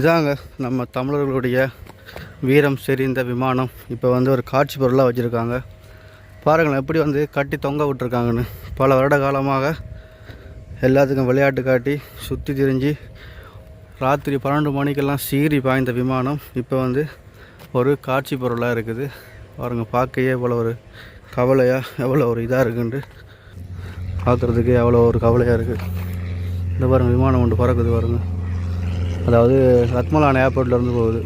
இதாங்க நம்ம தமிழர்களுடைய வீரம் செறிந்த விமானம். இப்போ வந்து ஒரு காட்சி பொருளாக வச்சுருக்காங்க. பாருங்களேன் எப்படி வந்து கட்டி தொங்க விட்டுருக்காங்கன்னு. பல வருட காலமாக எல்லாத்துக்கும் விளையாட்டு காட்டி சுற்றி திரிஞ்சு ராத்திரி பன்னெண்டு மணிக்கெல்லாம் சீறி பாய்ந்த விமானம் இப்போ வந்து ஒரு காட்சி பொருளாக இருக்குது. பாருங்கள் பார்க்கையே எவ்வளோ ஒரு கவலையாக எவ்வளோ ஒரு இதாக இருக்குன்ட்டு. பார்க்குறதுக்கு எவ்வளோ ஒரு கவலையாக இருக்குது இந்த பாருங்கள் விமானம் ஒன்று பறக்குது பாருங்கள் அதாவது ரத்மலான் ஏர்போர்ட்லேருந்து போகுது.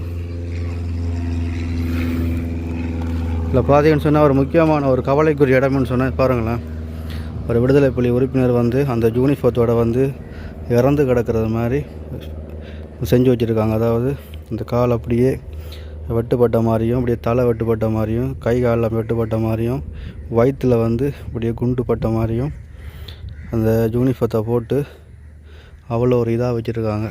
இதில் பார்த்தீங்கன்னு சொன்னால் ஒரு முக்கியமான ஒரு கவலைக்குரிய இடம்னு சொன்னால் பாருங்களேன். ஒரு விடுதலை புலி உறுப்பினர் வந்து அந்த யூனிஃபோத்தோட வந்து இறந்து கிடக்கிறது மாதிரி செஞ்சு வச்சுருக்காங்க. அதாவது இந்த கால் அப்படியே வெட்டுப்பட்ட மாதிரியும் அப்படியே தலை வெட்டுப்பட்ட மாதிரியும் கை காலில் வெட்டுப்பட்ட மாதிரியும் வயிற்றில் வந்து அப்படியே குண்டுப்பட்ட மாதிரியும் அந்த யூனிஃபத்தை போட்டு அவ்வளோ ஒரு இதாக வச்சுருக்காங்க.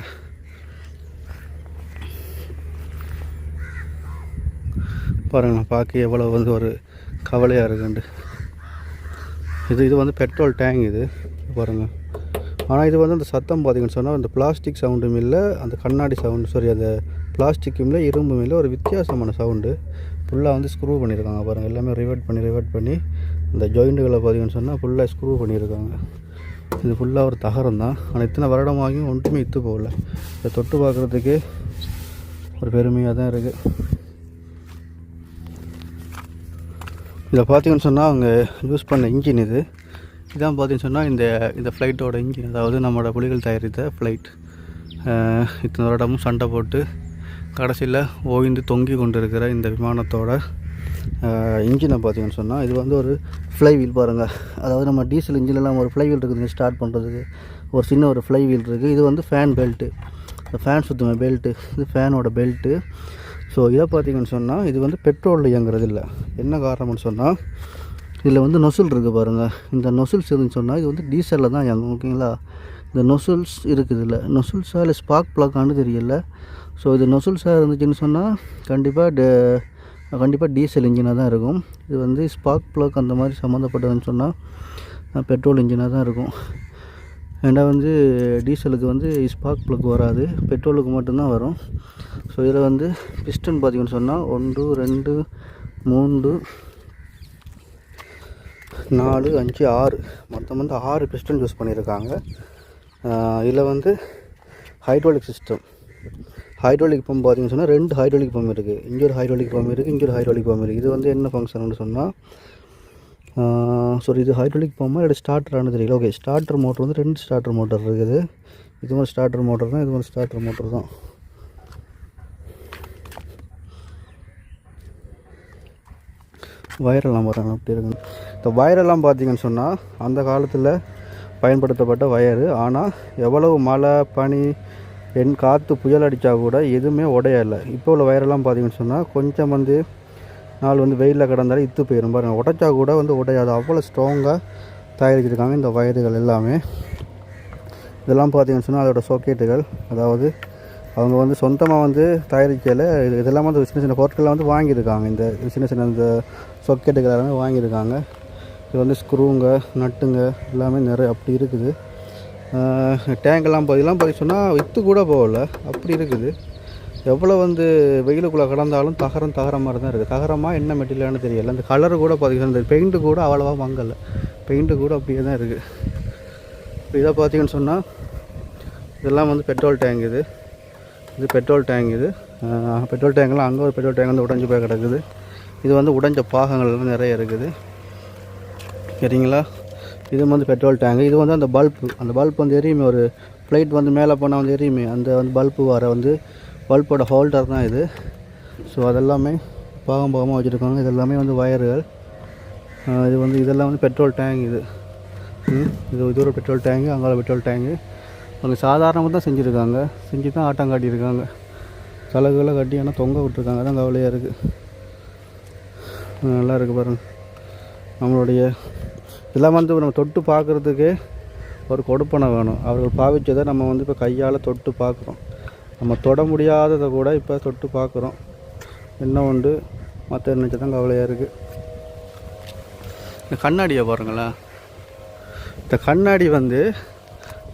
பாருங்களேன் பார்க்க எவ்வளோ வந்து ஒரு கவலையாக இருக்குண்டு இது இது வந்து பெட்ரோல் டேங்க் இது பாருங்கள் ஆனால் இது வந்து அந்த சத்தம் பார்த்தீங்கன்னு சொன்னால் அந்த பிளாஸ்டிக் சவுண்டும் இல்லை அந்த கண்ணாடி சவுண்டு சாரி அந்த பிளாஸ்டிக்கும் இல்லை இரும்பும் இல்லை ஒரு வித்தியாசமான சவுண்டு ஃபுல்லாக வந்து ஸ்க்ரூ பண்ணியிருக்காங்க பாருங்கள் எல்லாமே ரிவர்ட் பண்ணி ரிவர்ட் பண்ணி இந்த ஜாயிண்ட்டுகளை பார்த்தீங்கன்னு சொன்னால் ஃபுல்லாக ஸ்க்ரூ பண்ணியிருக்காங்க இது ஃபுல்லாக ஒரு தகரம் தான். ஆனால் இத்தனை வருடமாகியும் ஒன்றுமே இத்து போகல. இதை தொட்டு பார்க்குறதுக்கே ஒரு பெருமையாக தான் இருக்குது இதை பார்த்தீங்கன்னு சொன்னால் அவங்க யூஸ் பண்ண இன்ஜின் இது. இதான் பார்த்தீங்கன்னு சொன்னால் இந்த இந்த ஃப்ளைட்டோட இன்ஜின். அதாவது நம்மளோட புலிகள் தயாரித்த ஃப்ளைட். இத்தனை வருடமும் சண்டை போட்டு கடைசியில் ஓய்ந்து தொங்கி கொண்டு இருக்கிற இந்த விமானத்தோட இன்ஜினை பார்த்தீங்கன்னு சொன்னால் இது வந்து ஒரு ஃப்ளை வீல் பாருங்கள் அதாவது நம்ம டீசல் இன்ஜின்லாம் ஒரு ஃப்ளை வீல் இருக்குதுங்க ஸ்டார்ட் பண்ணுறதுக்கு. ஒரு சின்ன ஒரு ஃப்ளை வீல் இருக்குது இது வந்து ஃபேன் பெல்ட்டு. இந்த ஃபேன் சுற்றுமே பெல்ட்டு. இது ஃபேனோட பெல்ட்டு. ஸோ இதை பார்த்தீங்கன்னு சொன்னால் இது வந்து பெட்ரோலில் இயங்குறது இல்லை. என்ன காரணம்னு சொன்னால் இதில் வந்து நொசில் இருக்குது பாருங்கள் இந்த நொசில்ஸ் இருந்துன்னு சொன்னால் இது வந்து டீசலில் தான் இயங்கும் ஓகேங்களா? இந்த நொசில்ஸ் இருக்குது இல்லை. நொசில்ஸாக இல்லை ஸ்பார்க் ப்ளக்கானு தெரியல. ஸோ இது நொசில்ஸாக இருந்துச்சுன்னு சொன்னால் கண்டிப்பாக டே கண்டிப்பாக டீசல் இன்ஜினாக தான் இருக்கும். இது வந்து ஸ்பார்க் ப்ளக் அந்த மாதிரி சம்மந்தப்பட்டதுன்னு சொன்னால் பெட்ரோல் இன்ஜினாக தான் இருக்கும். ஏன்னா வந்து டீசலுக்கு வந்து ஸ்பார்க் ப்ளக் வராது. பெட்ரோலுக்கு மட்டும்தான் வரும். ஸோ இதில் வந்து பிஸ்டன் பார்த்தீங்கன்னு சொன்னால் ஒன்று ரெண்டு மூன்று நாலு அஞ்சு ஆறு. மொத்தம் வந்து ஆறு பிஸ்டன் யூஸ் பண்ணியிருக்காங்க இதில் வந்து ஹைட்ராலிக் சிஸ்டம் ஹைட்ரோலிக் பம்ப் பார்த்திங்கன்னு சொன்னால் ரெண்டு ஹைட்ராலிக் பம்ப் இருக்குது இங்கே ஒரு ஹைட்ரோலிக் பம்ப் இருக்குது இங்கே ஒரு ஹைட்ரோலிக் பம்ப் இருக்குது இது வந்து என்ன ஃபங்க்ஷன் சொன்னால் ஸோ இது ஹைட்ரோலிக் பம்பாக இல்லை ஸ்டார்டரானு தெரியல. ஓகே ஸ்டார்டர் மோட்டர் வந்து ரெண்டு ஸ்டார்டர் மோட்டர் இருக்குது. இது ஒரு ஸ்டார்டர் மோட்டர் தான் இது ஒரு ஸ்டார்டர் மோட்டர் தான். வயரெல்லாம் பாருங்க அப்படி இருக்கு இந்த வயரெல்லாம் பார்த்தீங்கன்னு சொன்னால் அந்த காலத்தில் பயன்படுத்தப்பட்ட வயரு ஆனால் எவ்வளவு மழை பனி என் காற்று புயல் அடித்தா கூட எதுவுமே உடையலை. இப்போ உள்ள வயரெல்லாம் பார்த்தீங்கன்னு சொன்னால் கொஞ்சம் வந்து நாள் வந்து வெயிலில் கிடந்தாலும் இத்து போயிடும் பாருங்கள் உடைச்சா கூட வந்து உடையாது. அவ்வளோ ஸ்ட்ராங்காக தயாரிச்சிருக்காங்க இந்த வயர்கள் எல்லாமே. இதெல்லாம் பார்த்தீங்கன்னு சொன்னால் அதோட சாக்கெட்டுகள் அதாவது அவங்க வந்து சொந்தமாக வந்து தயாரிக்கல இது இதெல்லாம் வந்து சின்ன சின்ன பொருட்கள்லாம் வந்து வாங்கியிருக்காங்க. இந்த சின்ன சின்ன இந்த சொக்கெட்டுகள் எல்லாமே வாங்கியிருக்காங்க. இது வந்து ஸ்க்ரூங்க நட்டுங்க எல்லாமே நிறைய அப்படி இருக்குது. டேங்கெல்லாம் இதெல்லாம் பார்த்து சொன்னால் விற்று கூட போகல. அப்படி இருக்குது. எவ்வளோ வந்து வெயிலுக்குள்ளே கடந்தாலும் தகரம் தகரம் மாதிரி தான் இருக்குது. தகரமாக என்ன மெட்டீரியல்னு தெரியல. இந்த கலரு கூட பார்த்தீங்கன்னா இந்த பெயிண்ட்டு கூட அவ்வளோவா மங்கலை பெயிண்ட்டு கூட அப்படியே தான் இருக்குது. இப்போ இதை பார்த்தீங்கன்னு சொன்னால் இதெல்லாம் வந்து பெட்ரோல் டேங்க் இது. இது பெட்ரோல் டேங்க் இது. பெட்ரோல் டேங்க்லாம் அங்கே ஒரு பெட்ரோல் டேங்க் வந்து உடஞ்சி போய் கிடக்குது. இது வந்து உடைஞ்ச பாகங்கள்லாம் நிறைய இருக்குது. சரிங்களா? இது வந்து பெட்ரோல் டேங்க். இது வந்து அந்த பல்பு அந்த பல்ப் வந்து எரியுமே ஒரு ஃப்ளைட் வந்து மேலே போனால் வந்து எரியுமே. அந்த வந்து பல்ப்பு வர வந்து பல்போட ஹோல்டர் தான் இது. ஸோ அதெல்லாமே பாகம் பாகமாக வச்சுருக்காங்க. இது எல்லாமே வந்து வயர்கள். இது வந்து இதெல்லாம் வந்து பெட்ரோல் டேங்க் இது. இது இது ஒரு பெட்ரோல் டேங்கு அங்கே பெட்ரோல் டேங்கு. அவங்க சாதாரணமாக தான் செஞ்சுருக்காங்க. செஞ்சு தான் ஆட்டம் காட்டியிருக்காங்க. கலகுகளை கட்டி ஆனால் தொங்க விட்டுருக்காங்க. தான் கவலையாக இருக்குது நல்லா இருக்குது பாருங்கள் நம்மளுடைய இதெல்லாம் வந்து நம்ம தொட்டு பார்க்குறதுக்கு ஒரு கொடுப்பனை வேணும். அவர்கள் பாவிச்சதை நம்ம வந்து இப்போ கையால் தொட்டு பார்க்குறோம். நம்ம தொட முடியாததை கூட இப்போ தொட்டு பார்க்குறோம். என்ன உண்டு? மற்ற நினச்சி தான் கவலையாக இருக்குது இந்த கண்ணாடியை பாருங்களேன். இந்த கண்ணாடி வந்து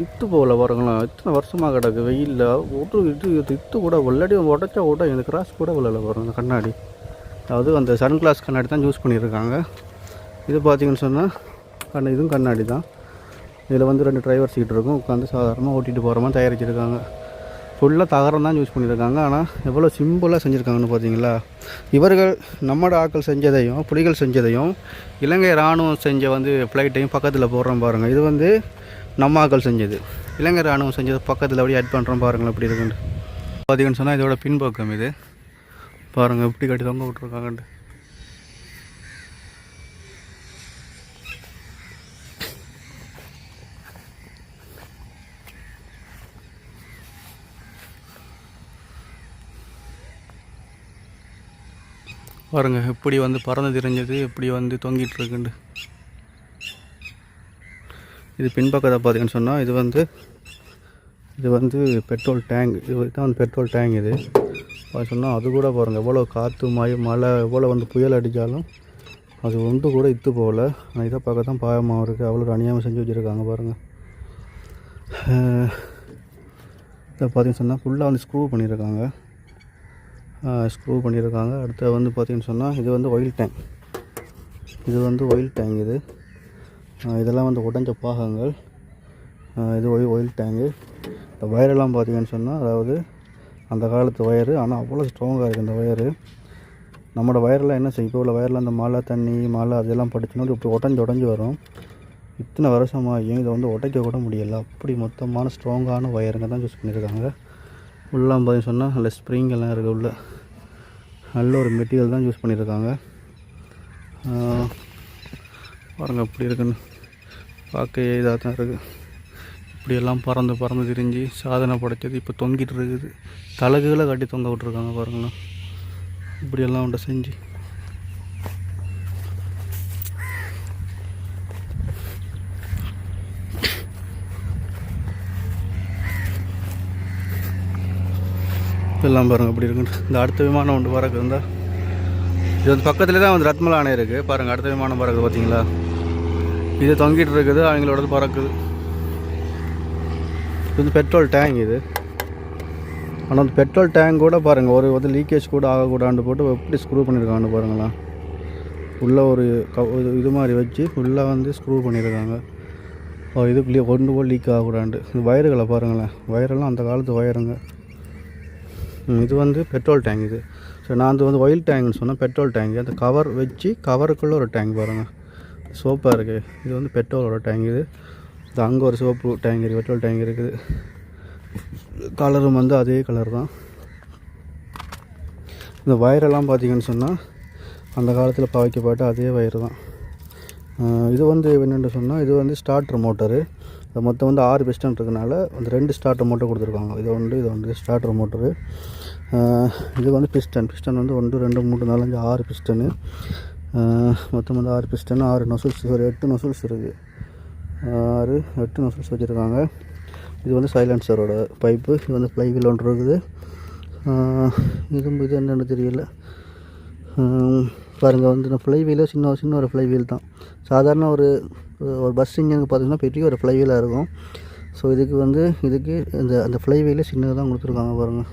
இத்து போகல பாருங்களேன். இத்தனை வருஷமாக கிடக்கு வெயிலில். ஒரு இது இது இத்து கூட உள்ளடி உடச்சா கூட இந்த கிராஸ் கூட விழல பாருங்க கண்ணாடி. அதாவது அந்த சன் கிளாஸ் கண்ணாடி தான் யூஸ் பண்ணியிருக்காங்க. இது பார்த்தீங்கன்னு சொன்னால் கண்ணு இதுவும் கண்ணாடி தான். இதில் வந்து ரெண்டு டிரைவர் சீட் இருக்கும். உட்காந்து சாதாரணமாக ஓட்டிகிட்டு போகிற மாதிரி தயாரிச்சிருக்காங்க. ஃபுல்லாக தகரம் தான் யூஸ் பண்ணியிருக்காங்க. ஆனால் எவ்வளோ சிம்பிளாக செஞ்சுருக்காங்கன்னு பார்த்தீங்களா இவர்கள் நம்மட ஆட்கள் செஞ்சதையும் புலிகள் செஞ்சதையும் இலங்கை இராணுவம் செஞ்ச வந்து ஃப்ளைட்டையும் பக்கத்தில் போடுறோம் பாருங்கள் இது வந்து நம்மாக்கள் செஞ்சது. இலங்கை ராணுவம் செஞ்சது. பக்கத்தில் அப்படியே ஆட் பண்ணுறோம் பாருங்கள் எப்படி இருக்குன்னு பார்த்தீங்கன்னு சொன்னால் இதோட பின்பக்கம் இது. பாருங்கள் எப்படி கட்டி தொங்க விட்ருக்காங்கன்ட்டு பாருங்க எப்படி வந்து பறந்து திரிஞ்சது எப்படி வந்து தொங்கிட்டு இருக்குண்டு இது பின்பக்கத்தை பார்த்தீங்கன்னு சொன்னால் இது வந்து இது வந்து பெட்ரோல் டேங்க். இது தான் பெட்ரோல் டேங்க் இது. சொன்னால் அது கூட பாருங்கள் எவ்வளோ காற்று மழை மழை எவ்வளோ வந்து புயல் அடித்தாலும் அது ஒன்று கூட இத்து போகல. ஆனால் இதை பார்க்க தான் பாயமாக இருக்குது அவ்வளோ அநியாயம் செஞ்சு வச்சுருக்காங்க பாருங்கள் இதை பார்த்தீங்கன்னு சொன்னால் ஃபுல்லாக வந்து ஸ்க்ரூ பண்ணியிருக்காங்க. ஸ்க்ரூ பண்ணியிருக்காங்க. அடுத்து வந்து பார்த்தீங்கன்னு சொன்னால் இது வந்து ஒயில் டேங்க் இது வந்து ஒயில் டேங்க் இது. இதெல்லாம் வந்து உடஞ்ச பாகங்கள். இது ஒயில் ஒயில் டேங்கு இந்த ஒயரெல்லாம் பார்த்தீங்கன்னு சொன்னால் அதாவது அந்த காலத்து ஒயரு ஆனால் அவ்வளோ ஸ்ட்ராங்காக இருக்குது இந்த ஒயரு நம்மளோட வயரெல்லாம் என்ன செய்யும்? இப்போ உள்ள வயரில் அந்த மழை தண்ணி மழை அதெல்லாம் படிச்சுனா இப்படி உடஞ்சி உடஞ்சி வரும். இத்தனை வருஷமாகியும் இதை வந்து உடைக்க கூட முடியல? அப்படி மொத்தமான ஸ்ட்ராங்கான ஒயருங்க தான் யூஸ் பண்ணியிருக்காங்க. உள்ளே பார்த்தீங்கன்னு சொன்னால் நல்ல ஸ்ப்ரிங் எல்லாம் இருக்குது உள்ள. நல்ல ஒரு மெட்டீரியல் தான் யூஸ் பண்ணியிருக்காங்க. பாருங்கள் எப்படி இருக்குன்னு. பார்க்க இதாக தான் இருக்குது இப்படியெல்லாம் பறந்து பறந்து திரிஞ்சு சாதனை படைச்சது இப்போ தொங்கிட்டு இருக்குது. தலகுகளை கட்டி தொங்க விட்ருக்காங்க பாருங்களேன். இப்படியெல்லாம் உண்டை செஞ்சு. இதெல்லாம் பாருங்கள் அப்படி இருக்குன்னு. இந்த அடுத்த விமானம் ஒன்று பறக்குது இருந்தால் இது வந்து பக்கத்துல தான் வந்து ரத்மலா இருக்குது பாருங்கள் அடுத்த விமானம் பறக்குது பார்த்தீங்களா இது தொங்கிட்டு இருக்குது அவங்களோடது பறக்குது. இது வந்து பெட்ரோல் டேங்க் இது. ஆனால் அந்த பெட்ரோல் டேங்க் கூட பாருங்கள் ஒரு வந்து லீக்கேஜ் கூட ஆகக்கூடாண்டு போட்டு எப்படி ஸ்க்ரூ பண்ணியிருக்காங்கன்னு பாருங்களேன். உள்ளே ஒரு க இது- இது மாதிரி வச்சு ஃபுல்லாக வந்து ஸ்க்ரூ பண்ணியிருக்காங்க. ஓ இதுக்குள்ளேயே ஒன்று போய் லீக் ஆகக்கூடாண்டு இந்த வயர்களை பாருங்களேன். வயரெல்லாம் அந்த காலத்து வயருங்க. இது வந்து பெட்ரோல் டேங்க் இது. ஸோ நான் அது வந்து ஒயில் டேங்க்னு சொன்னேன். Petrol tank. அந்த கவர் வச்சு கவருக்குள்ளே ஒரு டேங்க் பாருங்கள் சோப்பாக இருக்குது இது வந்து பெட்ரோலோட டேங்க் இது. இது அங்கே ஒரு சோப்பு டேங்க் இருக்குது பெட்ரோல் டேங்க் இருக்குது. கலரும் வந்து அதே கலர் தான். இந்த வயரெல்லாம் பார்த்தீங்கன்னு சொன்னால் அந்த காலத்தில் பாய்க்கப்பட்ட அதே வயர் தான். இது வந்து என்னென்னு சொன்னால் இது வந்து ஸ்டார்டர் மோட்டரு இது மொத்தம் வந்து ஆறு பிஸ்டன் இருக்கனால அந்த ரெண்டு ஸ்டார்டர் மோட்டர் கொடுத்துருக்காங்க. இது ஒன்று இது வந்து ஸ்டார்டர் மோட்டரு இது வந்து பிஸ்டன் பிஸ்டன் வந்து ஒன்று ரெண்டு மூணு நாலஞ்சு ஆறு பிஸ்டனு மொத்தம் வந்து ஆறு பிஸ்டன் ஆறு நொசல்ஸ் ஒரு எட்டு நொசல்ஸ் இருக்குது ஆறு எட்டு நொசல்ஸ் வச்சுருக்காங்க. இது வந்து சைலன்சரோட பைப்பு இது வந்து ஃப்ளைவில் ஒன்று இருக்குது. ஆஹ் இது இது என்னென்னு தெரியல. பாருங்கள் வந்து இந்த ஃப்ளைவீலே சின்ன சின்ன ஒரு ஃப்ளைவீல் தான். சாதாரண ஒரு ஒரு பஸ் இங்கே பார்த்தீங்கன்னா பெரிய ஒரு ஃப்ளைவீலாக இருக்கும். ஸோ இதுக்கு வந்து இதுக்கு இந்த அந்த ஃப்ளைவீலே சின்னதாக கொடுத்துருக்காங்க பாருங்கள்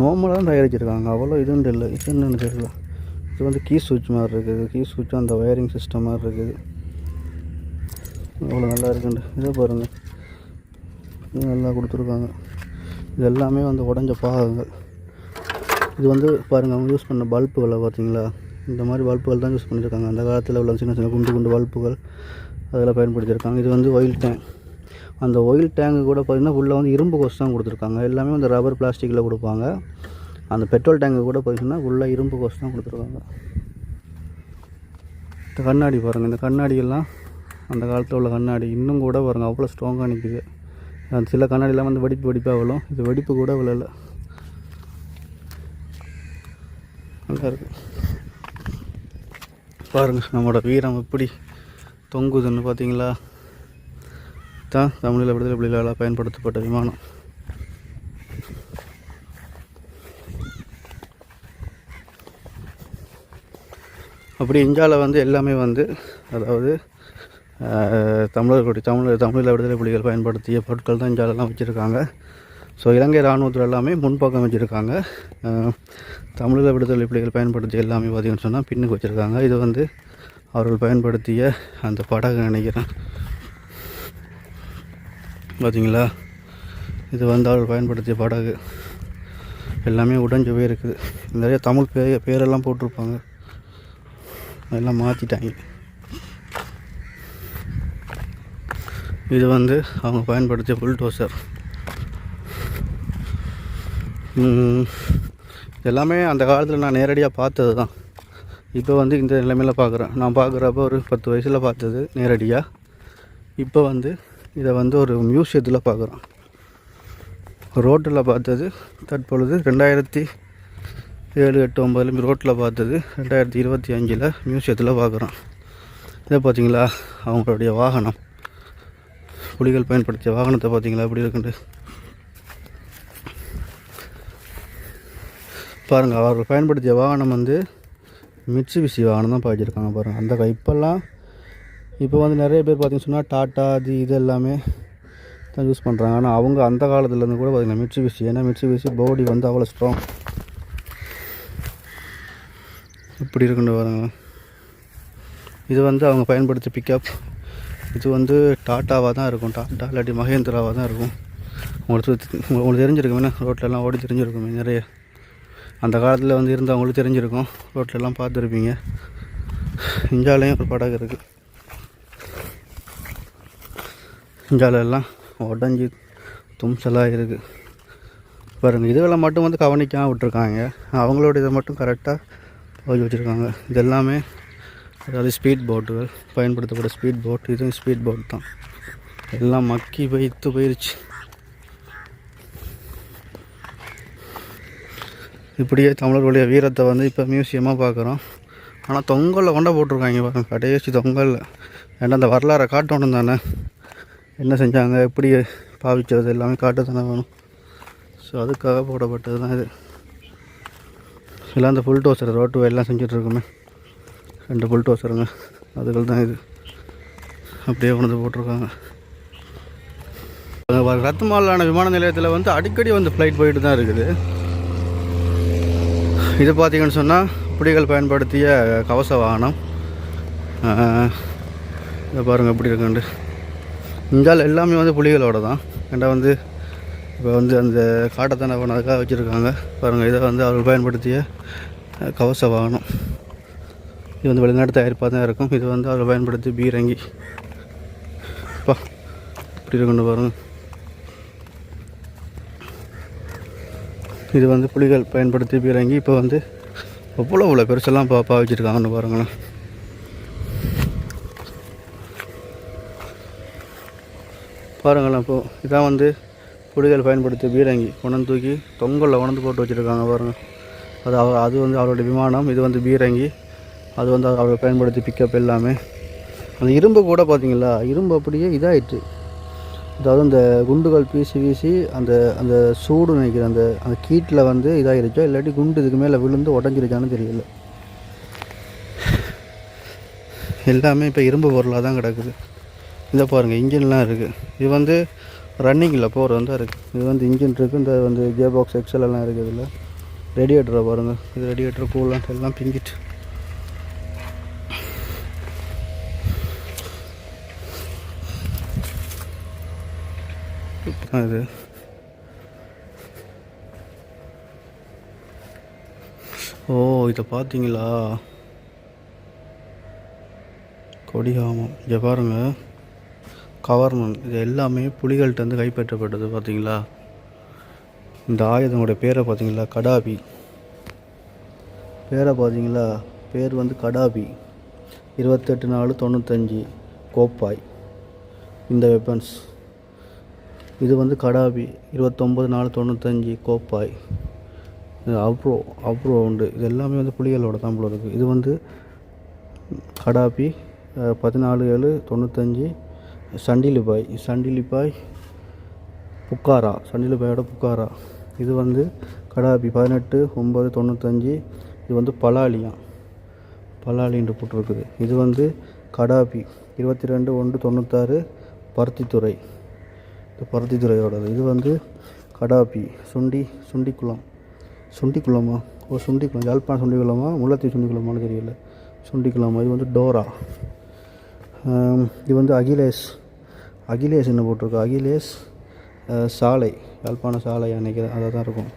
நார்மலாக தான் தயாரிச்சிருக்காங்க. அவ்வளோ இதுன்னு இல்லை இது என்னென்னு தெரியல. இது வந்து கீ சுவிட்ச் மாதிரி இருக்குது. கீ சுவிட்ச் அந்த வயரிங் சிஸ்டம் மாதிரி இருக்குது. அவ்வளோ நல்லா இருக்குண்டு. இதை பாருங்கள் இது நல்லா கொடுத்துருக்காங்க. இது எல்லாமே வந்து உடஞ்ச பாகங்கள். இது வந்து பாருங்கள் அவங்க யூஸ் பண்ண பல்புகளை பார்த்தீங்களா? இந்த மாதிரி பல்புகள் தான் யூஸ் பண்ணியிருக்காங்க. அந்த காலத்தில் உள்ள சின்ன சின்ன குண்டு குண்டு பல்புகள் அதெல்லாம் பயன்படுத்தியிருக்காங்க. இது வந்து ஒயில் டேங்க் அந்த ஒயில் டேங்கு கூட பார்த்திங்கன்னா உள்ளே வந்து இரும்பு கொசு தான் கொடுத்துருக்காங்க. எல்லாமே வந்து ரப்பர் பிளாஸ்டிக்கில் கொடுப்பாங்க. அந்த பெட்ரோல் டேங்கு கூட பார்த்தீங்கன்னா உள்ளே இரும்பு கொசு தான் கொடுத்துருக்காங்க. இந்த கண்ணாடி பாருங்கள் இந்த கண்ணாடியெல்லாம் அந்த காலத்தில் உள்ள கண்ணாடி இன்னும் கூட பாருங்கள் அவ்வளோ ஸ்ட்ராங்காக நிற்குது அந்த சில கண்ணாடிலாம் வந்து வெடிப்பு வெடிப்பாக விழும். இது வெடிப்பு கூட விழல. நல்லா இருக்குது பாருங்கள் நம்மளோட வீரம் எப்படி தொங்குதுன்னு பார்த்தீங்களா தான் தமிழில் விடுதலை புலிகளால் பயன்படுத்தப்பட்ட விமானம். அப்படி இந்தியாவில் வந்து எல்லாமே வந்து அதாவது தமிழர்களுடைய தமிழ் தமிழில் விடுதலை புலிகள் பயன்படுத்திய பொருட்கள் தான் இந்தியாவிலலாம் வச்சுருக்காங்க. ஸோ இலங்கை இராணுவத்தில் எல்லாமே முன்பக்கம் வச்சுருக்காங்க. தமிழில் விடுதலை புலிகள் பயன்படுத்திய எல்லாமே பார்த்திங்கன்னு சொன்னால் பின்னுக்கு வச்சுருக்காங்க. இது வந்து அவர்கள் பயன்படுத்திய அந்த படகு நினைக்கிறேன். பார்த்தீங்களா இது வந்தால் பயன்படுத்திய படகு. எல்லாமே உடஞ்சி போயிருக்குது நிறைய தமிழ் பே பேரெல்லாம் போட்டிருப்பாங்க. எல்லாம் மாற்றிட்டாங்க இது வந்து அவங்க பயன்படுத்திய புல்டோசர் எல்லாமே அந்த காலத்தில் நான் நேரடியாக பார்த்தது தான் இப்போ வந்து இந்த நிலைமையில் பார்க்குறேன் நான் பார்க்குறப்ப ஒரு பத்து வயசில் பார்த்தது நேரடியாக இப்போ வந்து இதை வந்து ஒரு மியூசியத்தில் பார்க்குறோம். ரோட்டில் பார்த்தது தற்பொழுது ரெண்டாயிரத்தி ஏழு எட்டு ஒம்பதுல ரோட்டில் பார்த்தது ரெண்டாயிரத்தி இருபத்தி அஞ்சில் மியூசியத்தில் பார்க்குறோம். இதை பார்த்தீங்களா? அவங்களுடைய வாகனம். புலிகள் பயன்படுத்திய வாகனத்தை பார்த்தீங்களா? எப்படி இருக்குண்டு? பாருங்கள் அவர்கள் பயன்படுத்திய வாகனம் வந்து மிட்சுபிஷி வாகனம் தான் பாய்ச்சிருக்காங்க பாருங்கள் அந்த இப்போல்லாம் இப்போ வந்து நிறைய பேர் பார்த்தீங்கன்னு சொன்னால் டாட்டா அது இது எல்லாமே தான் யூஸ் பண்ணுறாங்க ஆனால் அவங்க அந்த காலத்துலேருந்து கூட பார்த்தீங்கன்னா மிட்சுபிஷி ஏன்னா மிட்சுபிஷி பாடி வந்து அவ்வளோ ஸ்ட்ராங் இப்படி இருக்குன்னு பாருங்க. இது வந்து அவங்க பயன்படுத்தி பிக்கப் இது வந்து டாட்டாவாக தான் இருக்கும். டாட்டா இல்லாட்டி மகேந்திராவாக தான் இருக்கும். உங்களுக்கு தெ- உங்களுக்கு தெரிஞ்சிருக்குமே ரோட்லலாம் ஓடி தெரிஞ்சிருக்குமே. நிறைய அந்த காலத்தில் வந்து இருந்தவங்களுக்கு தெரிஞ்சிருக்கும். ரோட்லலாம் பார்த்துருப்பீங்க. இஞ்சாலையும் ஒரு படகு இருக்குது இஞ்சால உடஞ்சி தும்சலாக இருக்குது பாருங்கள் இதுகளை மட்டும் வந்து கவனிக்காமல் விட்டுருக்காங்க. அவங்களோட இதை மட்டும் கரெக்டாக போய் வச்சுருக்காங்க. இது எல்லாமே அதாவது ஸ்பீட் போட்டுகள் பயன்படுத்தக்கூடிய ஸ்பீட் போட் இதுவும் ஸ்பீட் போட் தான். எல்லாம் மக்கி வைத்து போயிருச்சு. இப்படியே தமிழர்களுடைய வீரத்தை வந்து இப்போ மியூசியமாக பார்க்குறோம். ஆனால் தொங்கலில் கொண்டா போட்டிருக்காங்க பாருங்க. கடைசி தொங்கலில். ஏன்னா அந்த வரலாறை காட்டணும் தானே. என்ன செஞ்சாங்க எப்படி பாவிச்சது எல்லாமே காட்டத்தானே வேணும். ஸோ அதுக்காக போடப்பட்டது தான் இது. எல்லாம் அந்த ஃபுல் டோசர் ரோட்டு எல்லாம் செஞ்சிட்ருக்குமே. ரெண்டு ஃபுல் டோசருங்க அதுகள் தான் இது. அப்படியே உணர்ந்து போட்டிருக்காங்க. ரத்மாலான விமான நிலையத்தில் வந்து அடிக்கடி வந்து ஃப்ளைட் போயிட்டு தான் இருக்குது. இது பார்த்தீங்கன்னு சொன்னால் புலிகள் பயன்படுத்திய கவச வாகனம். இதை பாருங்கள் எப்படி இருக்குண்டு இந்தால் எல்லாமே வந்து புலிகளோட தான். ஏண்டா வந்து இப்போ வந்து அந்த காட்டத்தானே பண்ணதுக்காக வச்சுருக்காங்க. பாருங்கள் இதை வந்து அவர்கள் பயன்படுத்திய கவச வாகனம். இது வந்து வெளிநாட்டு தயாரிப்பாக தான் இருக்கும். இது வந்து அவர்கள் பயன்படுத்தி பீரங்கி. பா இப்படி இருக்குன்னு பாருங்கள் இது வந்து புலிகள் பயன்படுத்தி பீரங்கி. இப்போ வந்து எவ்வளோ அவ்வளோ பெருசெல்லாம் பா பாவிச்சிருக்காங்கன்னு பாருங்களேன். பாருங்களேன் இப்போது இதான் வந்து புலிகள் பயன்படுத்திய பீரங்கி. கொண்டு தூக்கி தொங்கலில் உணர்ந்து போட்டு வச்சுருக்காங்க பாருங்கள் அது அவ- அது வந்து அவரோட விமானம் இது வந்து பீரங்கி. அது வந்து அவர் பயன்படுத்தி பிக்கப் எல்லாமே. அந்த இரும்பு கூட பார்த்தீங்களா இரும்பு அப்படியே இதாயிட்டு. அதாவது அந்த குண்டுகள் வீசி வீசி அந்த அந்த சூடு நினைக்கிற அந்த அந்த கீட்டில் வந்து இதாகிருச்சோ இல்லாட்டி குண்டு இதுக்கு மேலே விழுந்து உடஞ்சிருச்சான்னு தெரியல. எல்லாமே இப்போ இரும்பு பொருளாக தான் கிடக்குது. இதை பாருங்கள் இன்ஜின்லாம் இருக்குது இது வந்து ரன்னிங்கில் போகிறது தான் இருக்குது இது வந்து இன்ஜின் இருக்குது இந்த வந்து கியர் பாக்ஸ் எக்ஸல் எல்லாம் இருக்குது இதில். ரேடியேட்டரை பாருங்கள் இது ரேடியேட்டர் கூலாம் எல்லாம் பிங்கிட்டு. அது ஓ இதை பார்த்தீங்களா? கொடிகாமம். இங்கே பாருங்கள் கவர்னன் இது எல்லாமே புலிகள்கிட்டருந்து கைப்பற்றப்பட்டது பார்த்தீங்களா இந்த ஆயுதனுடைய பேரை பார்த்தீங்களா கடாபி. பேரை பார்த்தீங்களா பேர் வந்து கடாபி. இருபத்தெட்டு நாலு தொண்ணூத்தஞ்சு கோப்பாய். இந்த வெப்பன்ஸ் இது வந்து கடாபி. இருபத்தொம்பது நாலு தொண்ணூத்தஞ்சு கோப்பாய். இது அப்ரோ அப்ரோ உண்டு. இது எல்லாமே வந்து புலிகளோட தான் இருக்குது இது வந்து கடாபி பதினாலு ஏழு தொண்ணூத்தஞ்சு சண்டிலிபாய் சண்டிலிபாய் புக்காரா சண்டிலிபாயோட புக்காரா. இது வந்து கடாபி பதினெட்டு ஒம்பது தொண்ணூத்தஞ்சு. இது வந்து பலாலியா. பலாலி என்று போட்டிருக்குது. இது வந்து கடாபி இருபத்தி ரெண்டு ஒன்று தொண்ணூத்தாறு பருத்தித்துறை. இந்த பருத்தித்துறையோடது. இது வந்து கடாபி சுண்டி சுண்டிக்குளம். சுண்டிக்குளமா? ஓ சுண்டிக்குளம். யாழ்ப்பாணம் சுண்டிக்குளமா? முல்லத்தீவு சுண்டிக்குளமானு தெரியல. சுண்டிக்குளமா? இது வந்து டோரா. இது வந்து அகிலேஷ் அகிலேஷ் என்ன போட்டிருக்கோம் அகிலேஷ் சாலை யாழ்ப்பாண சாலை நினைக்கிறேன் அதை தான் இருக்கும்.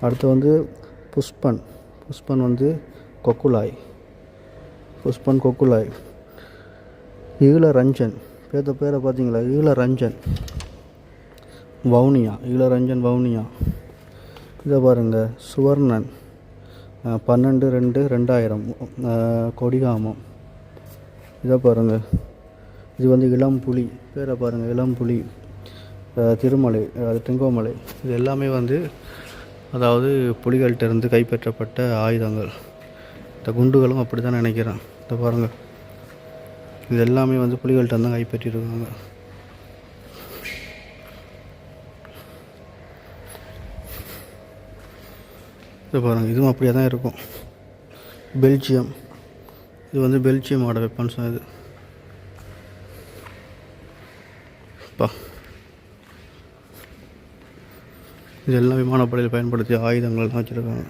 அடுத்து வந்து புஷ்பன். புஷ்பன் வந்து கொக்குலாய். புஷ்பன் கொக்குலாய். ஈழரஞ்சன். பேத்த பேரை பார்த்தீங்களா? ஈழரஞ்சன். வவுனியா. ஈழரஞ்சன் வவுனியா. இதை பாருங்கள் சுவர்ணன். பன்னெண்டு ரெண்டு ரெண்டாயிரம். கொடிகாமம். இதை பாருங்கள் இது வந்து இளம் புலி. பேரை பாருங்கள் இளம் புலி. திருமலை அது தெங்கோமலை. இது எல்லாமே வந்து அதாவது புலிகள்கிட்ட இருந்து கைப்பற்றப்பட்ட ஆயுதங்கள். இந்த குண்டுகளும் அப்படி தான் நினைக்கிறேன். இதை பாருங்கள் இது எல்லாமே வந்து புலிகள்கிட்ட தான் கைப்பற்றிருக்காங்க. இது பாருங்கள் இதுவும் அப்படியே தான் இருக்கும். பெல்ஜியம். இது வந்து பெல்ஜியமோட வெப்பன்ஸ் தான் இது பா. இது எல்லாம் விமானப்படையில் பயன்படுத்திய ஆயுதங்கள் தான் வச்சுருக்காங்க.